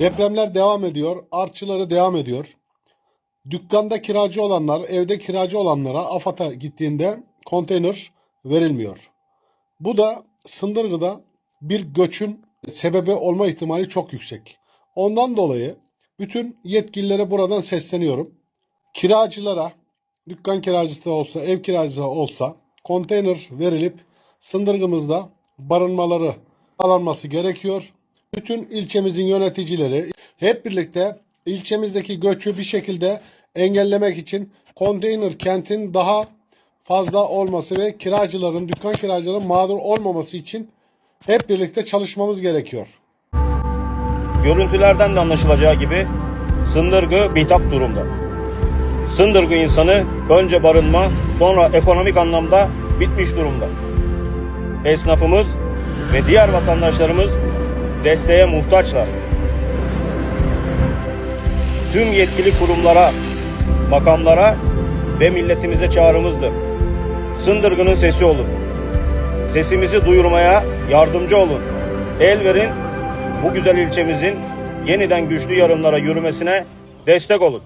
Depremler devam ediyor, artçıları devam ediyor. Dükkanda kiracı olanlar, evde kiracı olanlara AFAD'a gittiğinde konteyner verilmiyor. Bu da Sındırgı'da bir göçün sebebi olma ihtimali çok yüksek. Ondan dolayı bütün yetkililere buradan sesleniyorum. Kiracılara, dükkan kiracısı da olsa, ev kiracısı olsa konteyner verilip Sındırgımızda barınmaları sağlanması gerekiyor. Bütün ilçemizin yöneticileri hep birlikte ilçemizdeki göçü bir şekilde engellemek için konteyner kentin daha fazla olması ve kiracıların, dükkan kiracıların mağdur olmaması için hep birlikte çalışmamız gerekiyor. Görüntülerden de anlaşılacağı gibi Sındırgı bitap durumda. Sındırgı insanı önce barınma sonra ekonomik anlamda bitmiş durumda. Esnafımız ve diğer vatandaşlarımız desteğe muhtaçlar. Tüm yetkili kurumlara, makamlara ve milletimize çağrımızdır. Sındırgı'nın sesi olun. Sesimizi duyurmaya yardımcı olun. El verin, bu güzel ilçemizin yeniden güçlü yarınlara yürümesine destek olun.